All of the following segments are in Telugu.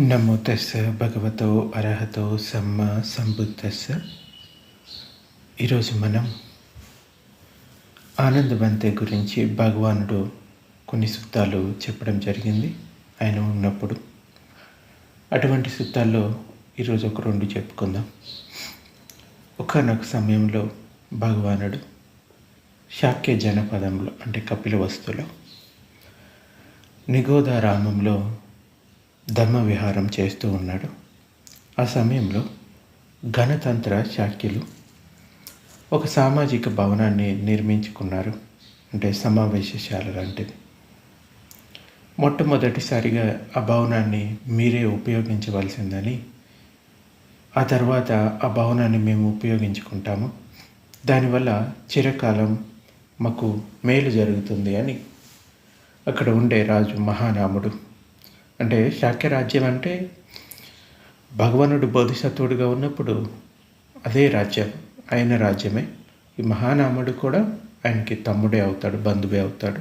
నమో తెస్స భగవతో అర్హతో సమ్మ సంబుద్ధస్స ఈరోజు మనం ఆనందవంతే గురించి భగవానుడు కొన్ని సూక్తాలు చెప్పడం జరిగింది ఆయన ఉన్నప్పుడు. అటువంటి సూక్తాల్లో ఈరోజు ఒక రెండు చెప్పుకుందాం. ఒకనొక సమయంలో భగవానుడు శాక్య జనపదంలో అంటే కపిల వస్తులో నిగోదారామంలో ధర్మ విహారం చేస్తూ ఉన్నాడు. ఆ సమయంలో గణతంత్ర శాఖ్యులు ఒక సామాజిక భవనాన్ని నిర్మించుకున్నారు. అంటే సమావేశశాల లాంటిది. మొట్టమొదటిసారిగా ఆ భవనాన్ని మీరే ఉపయోగించవలసిందని ఆ తర్వాత ఆ భవనాన్ని మేము ఉపయోగించుకుంటాము. దానివల్ల చిరకాలం మాకు మేలు జరుగుతుంది అని అక్కడ ఉండే రాజు మహానాముడు అంటే శాక్యరాజ్యం అంటే భగవానుడు బోధిసత్వుడిగా ఉన్నప్పుడు అదే రాజ్యం ఆయన రాజ్యమే. ఈ మహానాముడు కూడా ఆయనకి తమ్ముడే అవుతాడు బంధువే అవుతాడు.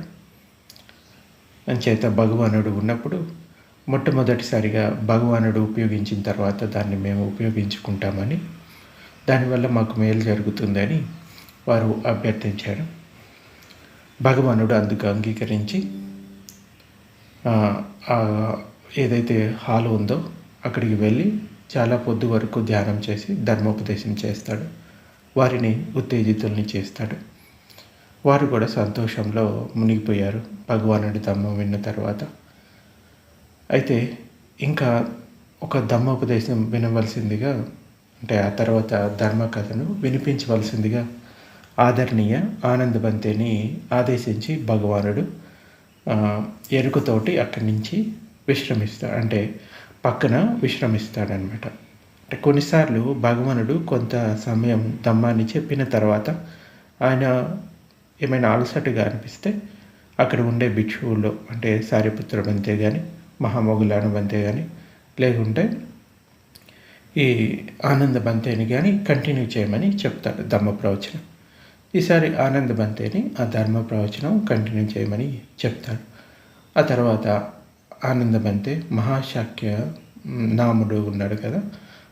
అంచేత భగవానుడు ఉన్నప్పుడు మొట్టమొదటిసారిగా భగవానుడు ఉపయోగించిన తర్వాత దాన్ని మేము ఉపయోగించుకుంటామని దానివల్ల మాకు మేలు జరుగుతుందని వారు అభ్యర్థించారు. భగవానుడు అందుకు అంగీకరించి ఏదైతే హాల్ ఉందో అక్కడికి వెళ్ళి చాలా పొద్దు వరకు ధ్యానం చేసి ధర్మోపదేశం చేస్తాడు. వారిని ఉత్తేజితుల్ని చేస్తాడు. వారు కూడా సంతోషంలో మునిగిపోయారు. భగవానుడి ధమ్మం విన్న తర్వాత. అయితే ఇంకా ఒక ధమ్మోపదేశం వినవలసిందిగా అంటే ఆ తర్వాత ధర్మ కథను వినిపించవలసిందిగా ఆదరణీయ ఆనందబంతిని ఆదేశించి భగవానుడు ఎరుకతోటి అక్కడి నుంచి విశ్రమిస్తాడు అంటే పక్కన విశ్రమిస్తాడనమాట అంటే కొన్నిసార్లు భగవానుడు కొంత సమయం దమ్మాన్ని చెప్పిన తర్వాత ఆయన ఏమైనా అలసటగా అనిపిస్తే అక్కడ ఉండే భిక్షువులు అంటే సారిపుత్రుడు అంతే కానీ మహామొగులాను అంతే కానీ లేకుంటే ఈ ఆనంద బంతేని కానీ కంటిన్యూ చేయమని చెప్తాడు ధర్మ ప్రవచనం. ఈసారి ఆనంద బంతేని ఆ ధర్మ ప్రవచనం కంటిన్యూ చేయమని చెప్తాడు. ఆ తర్వాత ఆనందబంతే మహాశాక్య నాముడు ఉన్నాడు కదా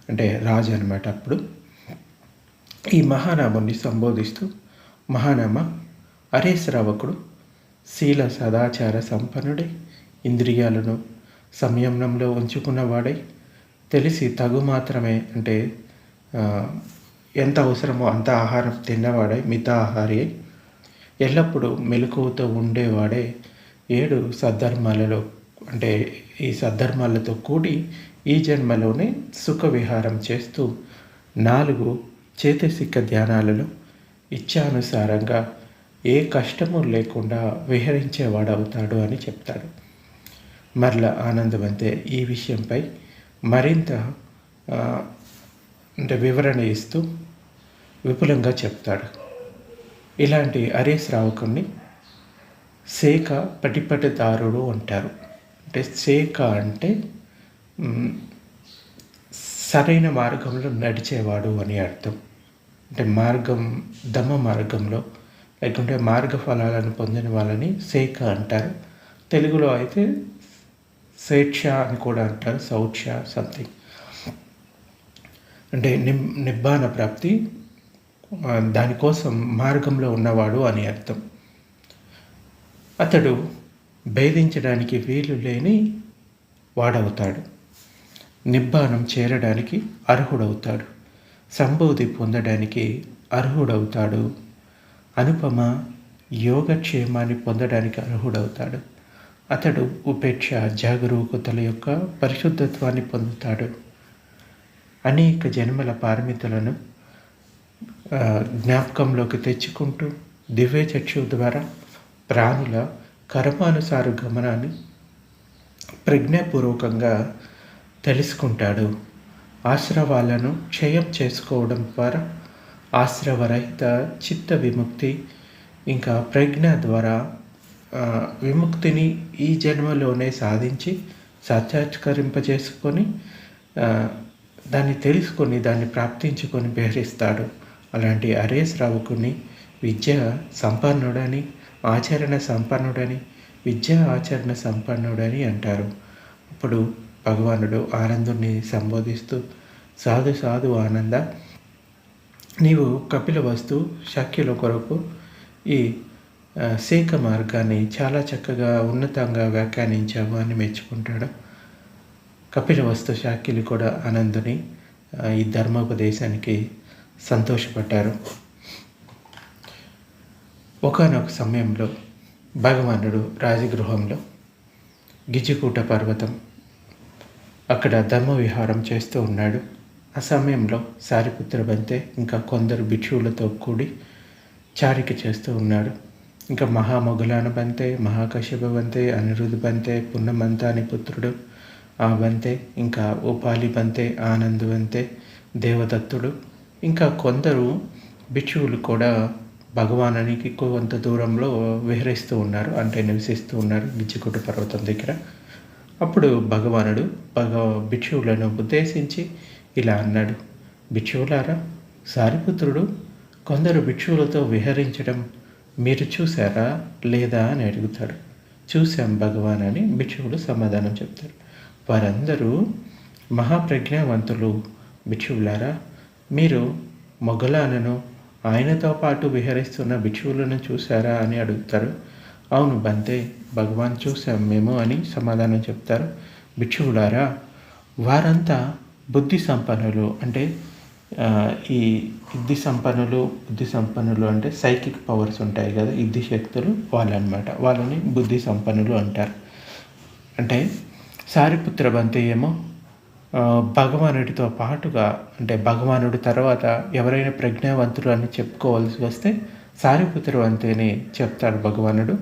అంటే రాజు అనమాట అప్పుడు. ఈ మహానాముని సంబోధిస్తూ మహానామ అరే శ్రావకుడు శీల సదాచార సంపన్నుడై ఇంద్రియాలను సంయమనంలో ఉంచుకున్నవాడై తెలిసి తగు మాత్రమే అంటే ఎంత అవసరమో అంత ఆహారం తిన్నవాడై మిత ఆహారి ఎల్లప్పుడూ మెలకువతో ఉండేవాడే ఏడు సద్ధర్మాలలో అంటే ఈ సద్ధర్మాలతో కూడి ఈ జన్మలోనే సుఖ విహారం చేస్తూ నాలుగు చేతసిక్క ధ్యానాలలో ఇచ్చానుసారంగా ఏ కష్టము లేకుండా విహరించేవాడవుతాడు అని చెప్తాడు. మరల ఆనందమంతే ఈ విషయంపై మరింత అంటే వివరణ ఇస్తూ విపులంగా చెప్తాడు. ఇలాంటి అరే శ్రావకుణ్ణి సేక పటిపటిదారుడు అంటారు. అంటే సేక అంటే సరైన మార్గంలో నడిచేవాడు అని అర్థం. అంటే మార్గం దమ్మ మార్గంలో లేకుంటే మార్గ ఫలాలను పొందిన వాళ్ళని సేక అంటారు. తెలుగులో అయితే స్వేచ్ఛ అని కూడా అంటారు సౌచ్ఛ సంథింగ్. అంటే నిబ్ నిబ్బాన ప్రాప్తి దానికోసం మార్గంలో ఉన్నవాడు అని అర్థం. అతడు భేదించడానికి వీలు లేని వాడవుతాడు. నిబ్బానం చేరడానికి అర్హుడవుతాడు. సంబోధి పొందడానికి అర్హుడవుతాడు. అనుపమ యోగక్షేమాన్ని పొందడానికి అర్హుడవుతాడు. అతడు ఉపేక్ష జాగరూకతల యొక్క పరిశుద్ధత్వాన్ని పొందుతాడు. అనేక జన్మల పారమితులను జ్ఞాపకంలోకి తెచ్చుకుంటూ దివ్య చక్షు ద్వారా ప్రాణుల కర్మానుసార గమనాన్ని ప్రజ్ఞాపూర్వకంగా తెలుసుకుంటాడు. ఆశ్రవాలను క్షయం చేసుకోవడం ద్వారా ఆశ్రవరహిత చిత్త విముక్తి ఇంకా ప్రజ్ఞ ద్వారా విముక్తిని ఈ జన్మలోనే సాధించి సాక్షాత్కరింపజేసుకొని దాన్ని తెలుసుకొని దాన్ని ప్రాప్తించుకొని బెహరిస్తాడు అలాంటి అరేస్ రావుకుని విద్య సంపన్నుడని ఆచరణ సంపన్నుడని విద్యా ఆచరణ సంపన్నుడని అంటారు. అప్పుడు భగవానుడు ఆనందుని సంబోధిస్తూ సాధు సాధు ఆనంద నీవు కపిల వస్తు శాక్యుల కొరకు ఈ సేక మార్గాన్ని చాలా చక్కగా ఉన్నతంగా వ్యాఖ్యానించావు అని మెచ్చుకుంటాడు. కపిల వస్తు శాక్యులు కూడా ఆనందుని ఈ ధర్మోపదేశానికి సంతోషపడ్డారు. ఒకనొక సమయంలో భగవానుడు రాజగృహంలో గిజికూట పర్వతం అక్కడ ధర్మ విహారం చేస్తూ ఉన్నాడు. ఆ సమయంలో సారిపుత్ర బంతే ఇంకా కొందరు భిక్షువులతో కూడి చారిక చేస్తూ ఉన్నాడు. ఇంకా మహామొగలాన బంతే మహాకశ్యప బంతే అనిరుద్ధ బంతే పున్నమంతాని పుత్రుడు ఆ బంతే ఇంకా ఉపాలి బంతే ఆనంద్ బంతే దేవదత్తుడు ఇంకా కొందరు భిక్షువులు కూడా భగవానునికి కొంత దూరంలో విహరిస్తూ ఉన్నారు అంటే నివసిస్తూ ఉన్నారు గిచ్చికుట పర్వతం దగ్గర. అప్పుడు భగవానుడు భగ భిక్షువులను ఉద్దేశించి ఇలా అన్నాడు భిక్షువులారా సారిపుత్రుడు కొందరు భిక్షువులతో విహరించడం మీరు చూసారా లేదా అని అడుగుతాడు. చూశాం భగవాన్ అని భిక్షువులు సమాధానం చెప్తారు. వారందరూ మహాప్రజ్ఞావంతులు భిక్షువులారా మీరు మొఘలాలను ఆయనతో పాటు విహరిస్తున్న భిక్షువులను చూశారా అని అడుగుతారు. అవును బంతే భగవాన్ చూసాం మేము అని సమాధానం చెప్తారు. భిక్షువులారా వారంతా బుద్ధి సంపన్నులు అంటే ఈ బుద్ధి సంపన్నులు బుద్ధి సంపన్నులు అంటే సైకిక్ పవర్స్ ఉంటాయి కదా ఇద్ది శక్తులు వాళ్ళనమాట. వాళ్ళని బుద్ధి సంపన్నులు అంటారు. అంటే సారిపుత్ర బంతే ఏమో భగవానుడితో పాటుగా అంటే భగవానుడి తర్వాత ఎవరైనా ప్రజ్ఞావంతులు అని చెప్పుకోవాల్సి వస్తే సారిపుత్రుడు అంతేని చెప్తాడు భగవానుడు.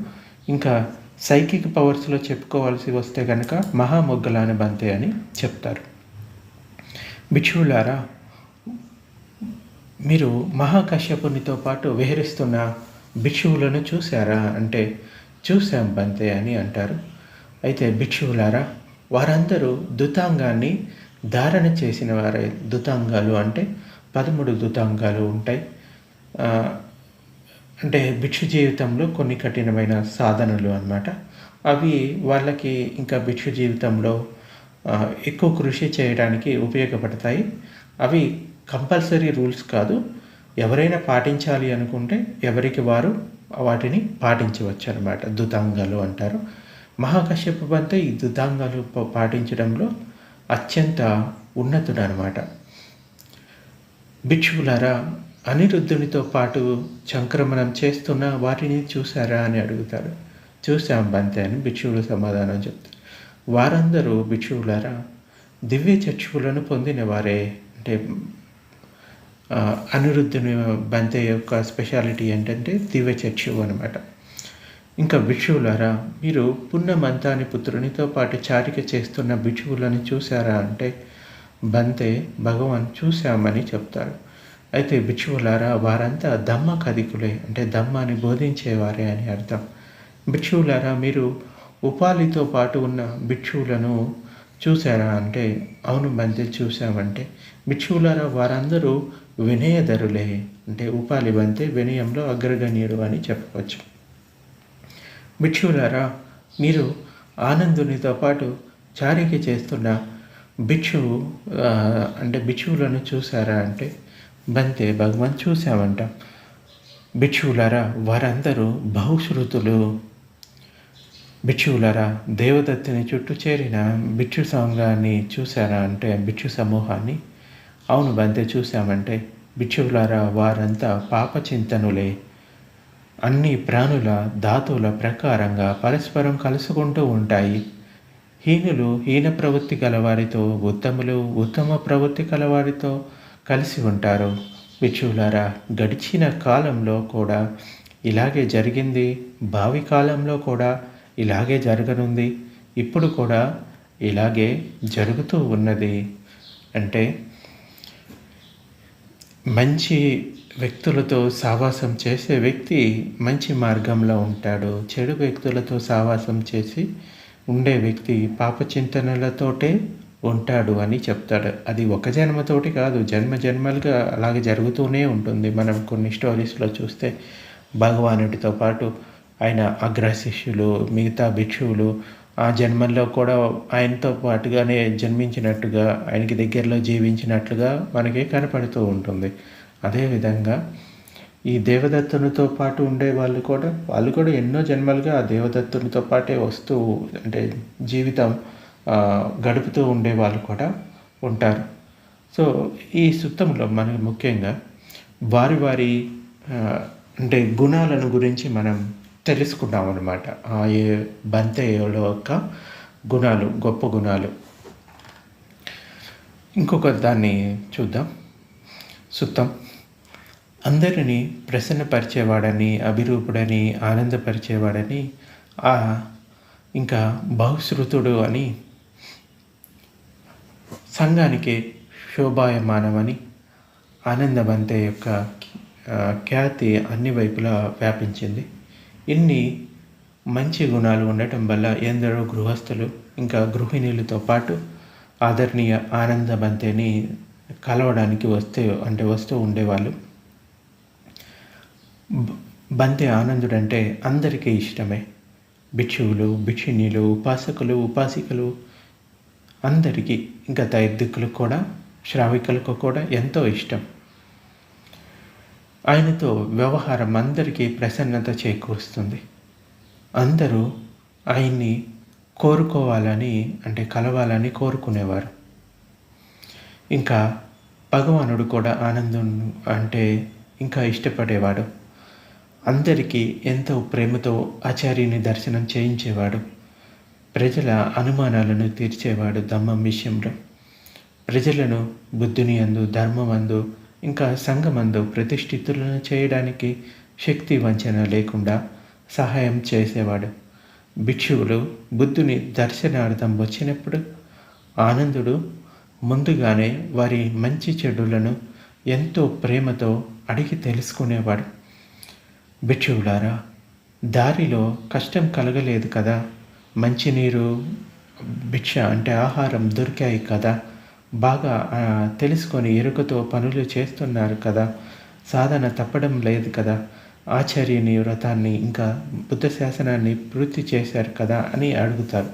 ఇంకా సైకిక్ పవర్స్లో చెప్పుకోవాల్సి వస్తే కనుక మహామొగ్గలాని బంతే అని చెప్తారు. భిక్షువులారా మీరు మహాకశ్యపునితో పాటు విహరిస్తున్న భిక్షువులను చూశారా? అంటే చూశాం బంతే అని అంటారు. అయితే భిక్షువులారా వారందరూ దుతాంగాన్ని ధారణ చేసిన వారే. దుతాంగాలు అంటే పదమూడు దుతాంగాలు ఉంటాయి. అంటే భిక్షు జీవితంలో కొన్ని కఠినమైన సాధనలు అనమాట అవి వాళ్ళకి ఇంకా భిక్షు జీవితంలో ఎక్కువ కృషి చేయడానికి ఉపయోగపడతాయి. అవి కంపల్సరీ రూల్స్ కాదు. ఎవరైనా పాటించాలి అనుకుంటే ఎవరికి వారు వాటిని పాటించవచ్చు అనమాట దుతాంగాలు అంటారు. మహాకశ్యప పంత ఈ దుదాంగాలు పాటించడంలో అత్యంత ఉన్నతుడు అనమాట భిక్షువులారా అనిరుద్ధునితో పాటు సంక్రమణం చేస్తున్న వారిని చూసారా అని అడుగుతారు. చూశాం బంతే అని భిక్షువులు సమాధానం చెప్తారు. వారందరూ భిక్షువులారా దివ్య చక్షువులను పొందిన వారే అంటే అనిరుద్ధుని బంతే యొక్క స్పెషాలిటీ ఏంటంటే దివ్య చక్షువు అనమాట ఇంకా భిక్షువులారా మీరు పుణ్యమంతాని పుత్రునితో పాటు చారిక చేస్తున్న భిక్షువులను చూశారా అంటే బంతే భగవాన్ చూశామని చెప్తారు. అయితే భిక్షువులారా వారంతా దమ్మ కదికులే అంటే దమ్మాని బోధించేవారే అని అర్థం. భిక్షువులారా మీరు ఉపాలితో పాటు ఉన్న భిక్షువులను చూసారా అంటే అవును బంతే చూశామంటే భిక్షువులారా వారందరూ వినయధరులే అంటే ఉపాలి బంతే వినయంలో అగ్రగణ్యుడు అని చెప్పవచ్చు. భిక్షువులారా మీరు ఆనందునితో పాటు చారిక చేస్తున్న భిక్షువు అంటే భిక్షువులను చూసారా అంటే? బంతే భగవాన్ చూసామంట భిక్షువులారా వారందరూ బహుశ్రుతులు. భిక్షువులారా దేవదత్తుని చుట్టూ చేరిన భిక్షు సంఘాన్ని చూసారా అంటే భిక్షు సమూహాన్ని? అవును బంతే చూసామంటే భిక్షువులారా వారంతా పాప చింతనులే అన్ని ప్రాణుల ధాతువుల ప్రకారంగా పరస్పరం కలుసుకుంటూ ఉంటాయి. హీనులు హీన ప్రవృత్తి కలవారితో ఉత్తములు ఉత్తమ ప్రవృత్తి కలవారితో కలిసి ఉంటారు. విచులారా గడిచిన కాలంలో కూడా ఇలాగే జరిగింది. భావి కాలంలో కూడా ఇలాగే జరగనుంది. ఇప్పుడు కూడా ఇలాగే జరుగుతూ ఉన్నది. అంటే మంచి వ్యక్తులతో సావాసం చేసే వ్యక్తి మంచి మార్గంలో ఉంటాడు. చెడు వ్యక్తులతో సావాసం చేసి ఉండే వ్యక్తి పాప చింతనలతోటే ఉంటాడు అని చెప్తాడు. అది ఒక జన్మతోటి కాదు జన్మ జన్మలుగా అలాగే జరుగుతూనే ఉంటుంది. మనం కొన్ని స్టోరీస్లో చూస్తే భగవానుడితో పాటు ఆయన అగ్రశిష్యులు మిగతా భిక్షువులు ఆ జన్మల్లో కూడా ఆయనతో పాటుగానే జన్మించినట్టుగా ఆయనకి దగ్గరలో జీవించినట్లుగా మనకి కనపడుతూ ఉంటుంది. అదేవిధంగా ఈ దేవదత్తునితో పాటు ఉండే వాళ్ళు కూడా వాళ్ళు కూడా ఎన్నో జన్మలుగా ఆ దేవదత్తునితో పాటే వస్తూ అంటే జీవితం గడుపుతూ ఉండే వాళ్ళు కూడా ఉంటారు. సో ఈ సుత్తంలో మనకి ముఖ్యంగా వారి వారి అంటే గుణాలను గురించి మనం తెలుసుకున్నాం అనమాట ఆ ఏ బంతేయుల యొక్క గుణాలు గొప్ప గుణాలు. ఇంకొక దాన్ని చూద్దాం. సుత్తం అందరినీ ప్రసన్నపరిచేవాడని అభిరూపుడని ఆనందపరిచేవాడని ఆ ఇంకా బహుశ్రుతుడు అని సంఘానికి శోభాయమానమని ఆనందబంతే యొక్క ఖ్యాతి అన్ని వైపులా వ్యాపించింది. ఇన్ని మంచి గుణాలు ఉండటం వల్ల ఎందరో గృహస్థులు ఇంకా గృహిణులతో పాటు ఆదరణీయ ఆనందబంతేని కలవడానికి వస్తే అంటే వస్తూ ఉండేవాళ్ళు. బంతి ఆనందుడు అంటే అందరికీ ఇష్టమే. భిక్షువులు భిక్షిణీలు ఉపాసకులు ఉపాసికలు అందరికీ ఇంకా దైర్దిక్కులకు కూడా శ్రావికులకు కూడా ఎంతో ఇష్టం. ఆయనతో వ్యవహారం అందరికీ ప్రసన్నత చేకూరుస్తుంది. అందరూ ఆయన్ని కోరుకోవాలని అంటే కలవాలని కోరుకునేవారు. ఇంకా భగవానుడు కూడా ఆనందం అంటే ఇంకా ఇష్టపడేవాడు. అందరికీ ఎంతో ప్రేమతో ఆచార్యుని దర్శనం చేయించేవాడు. ప్రజల అనుమానాలను తీర్చేవాడు ధమ్మం విషయంలో. ప్రజలను బుద్ధుని అందు ధర్మమందు ఇంకా సంఘమందు ప్రతిష్ఠితులను చేయడానికి శక్తి వంచన లేకుండా సహాయం చేసేవాడు. భిక్షువులు బుద్ధుని దర్శనార్థం వచ్చినప్పుడు ఆనందుడు ముందుగానే వారి మంచి చెడులను ఎంతో ప్రేమతో అడిగి తెలుసుకునేవాడు. భిక్షువులారా దారిలో కష్టం కలగలేదు కదా? మంచినీరు భిక్ష అంటే ఆహారం దొరికాయి కదా? బాగా తెలుసుకొని ఎరుకతో పనులు చేస్తున్నారు కదా? సాధన తప్పడం లేదు కదా? ఆచార్యుని వ్రతాన్ని ఇంకా బుద్ధ శాసనాన్ని పూర్తి చేశారు కదా అని అడుగుతారు.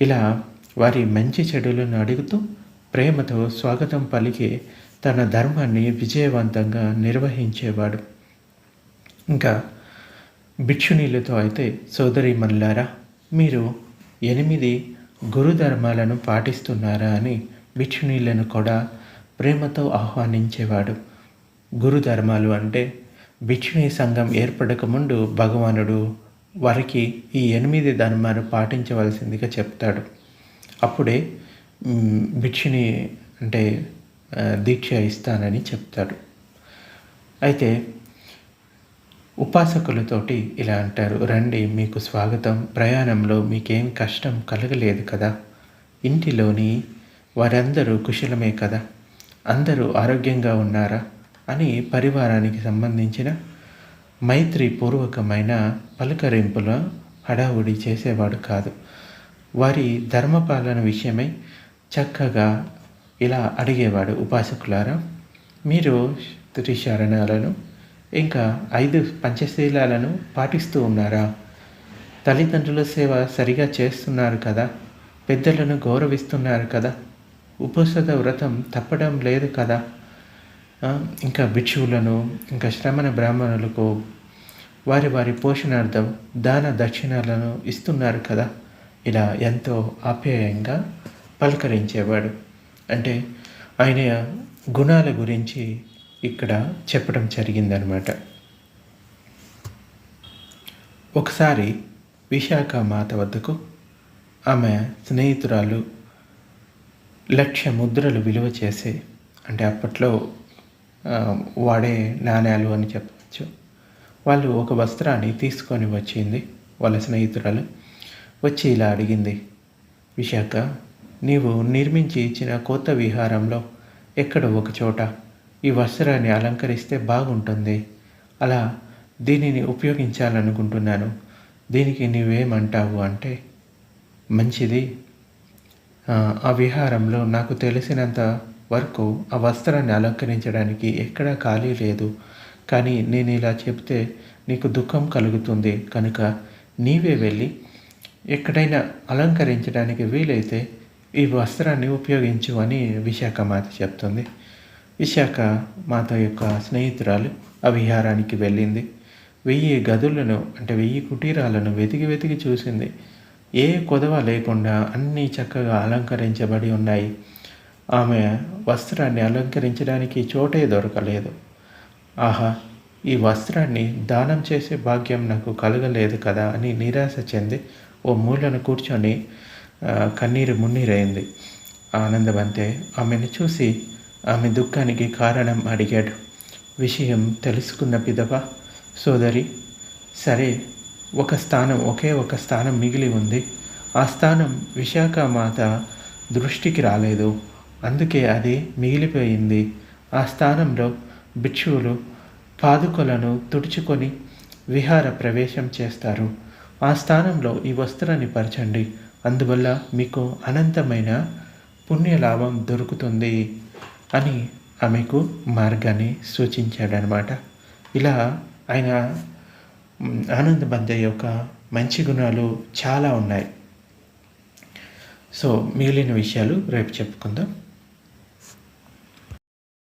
ఇలా వారి మంచి చెడులను అడుగుతూ ప్రేమతో స్వాగతం పలికి తన ధర్మాన్ని విజయవంతంగా నిర్వహించేవాడు. ఇంకా భిక్షునీలతో అయితే సోదరి మల్లారా మీరు ఎనిమిది గురుధర్మాలను పాటిస్తున్నారా అని భిక్షునీలను కూడా ప్రేమతో ఆహ్వానించేవాడు. గురుధర్మాలు అంటే భిక్షుని సంఘం ఏర్పడక ముందు భగవానుడు వారికి ఈ ఎనిమిది ధర్మాలు పాటించవలసిందిగా చెప్తాడు. అప్పుడే భిక్షుని అంటే దీక్ష ఇస్తానని చెప్తాడు. అయితే ఉపాసకులతోటి ఇలా అంటారు రండి మీకు స్వాగతం. ప్రయాణంలో మీకేం కష్టం కలగలేదు కదా? ఇంటిలోని వారందరూ కుశలమే కదా? అందరూ ఆరోగ్యంగా ఉన్నారా? అని పరివారానికి సంబంధించిన మైత్రిపూర్వకమైన పలకరింపుల హడావుడి చేసేవాడు కాదు. వారి ధర్మపాలన విషయమై చక్కగా ఇలా అడిగేవాడు ఉపాసకులారా మీరు త్రిశరణాలను ఇంకా ఐదు పంచశీలాలను పాటిస్తూ ఉన్నారా? తల్లిదండ్రుల సేవ సరిగా చేస్తున్నారు కదా? పెద్దలను గౌరవిస్తున్నారు కదా? ఉపసద వ్రతం తప్పడం లేదు కదా? ఇంకా భిక్షువులను ఇంకా శ్రమణ బ్రాహ్మణులకు వారి వారి పోషణార్థం దాన దక్షిణాలను ఇస్తున్నారు కదా? ఇలా ఎంతో ఆప్యాయంగా పలకరించేవాడు. అంటే ఆయన గుణాల గురించి ఇక్కడ చెప్పడం జరిగిందనమాట. ఒకసారి విశాఖ మాత వద్దకు ఆమె స్నేహితురాలు లక్ష ముద్రలు విలువ చేసే అంటే అప్పట్లో వాడే నాణ్యాలు అని చెప్పవచ్చు వాళ్ళు ఒక వస్త్రాన్ని తీసుకొని వచ్చింది వాళ్ళ స్నేహితురాలు. వచ్చి ఇలా అడిగింది విశాఖ నీవు నిర్మించి ఇచ్చిన కొత్త విహారంలో ఎక్కడ ఒక చోట? ఈ వస్త్రాన్ని అలంకరిస్తే బాగుంటుంది. అలా దీనిని ఉపయోగించాలనుకుంటున్నాను. దీనికి నీవేమంటావు అంటే మంచిది. ఆ విహారంలో నాకు తెలిసినంత వరకు ఆ వస్త్రాన్ని అలంకరించడానికి ఎక్కడా ఖాళీ లేదు. కానీ నేను ఇలా చెప్తే నీకు దుఃఖం కలుగుతుంది కనుక నీవే వెళ్ళి ఎక్కడైనా అలంకరించడానికి వీలైతే ఈ వస్త్రాన్ని ఉపయోగించు అని విశాఖమాత చెప్తుంది. విశాఖ మాత యొక్క స్నేహితురాలు ఆ విహారానికి వెళ్ళింది. వెయ్యి గదులను అంటే వెయ్యి కుటీరాలను వెతికి వెతికి చూసింది. ఏ కొదవ లేకుండా అన్నీ చక్కగా అలంకరించబడి ఉన్నాయి. ఆమె వస్త్రాన్ని అలంకరించడానికి చోటే దొరకలేదు. ఆహా ఈ వస్త్రాన్ని దానం చేసే భాగ్యం నాకు కలగలేదు కదా అని నిరాశ చెంది ఓ మూలను కూర్చొని కన్నీరు మున్నీరైంది. ఆనందమంతే ఆమెను చూసి ఆమె దుఃఖానికి కారణం అడిగాడు. విషయం తెలుసుకున్న పిదప సోదరి సరే ఒక స్థానం ఒకే ఒక స్థానం మిగిలి ఉంది. ఆ స్థానం విశాఖ మాత దృష్టికి రాలేదు. అందుకే అది మిగిలిపోయింది. ఆ స్థానంలో భిక్షువులు పాదుకలను తుడుచుకొని విహార ప్రవేశం చేస్తారు. ఆ స్థానంలో ఈ వస్త్రాన్ని పరచండి. అందువల్ల మీకు అనంతమైన పుణ్యలాభం దొరుకుతుంది. అని ఆమెకు మార్గాన్ని సూచించాడనమాట ఇలా ఆయన మ్, ఆనంద యొక్క మంచి గుణాలు చాలా ఉన్నాయి. సో మిగిలిన విషయాలు రేపు చెప్పుకుందాం.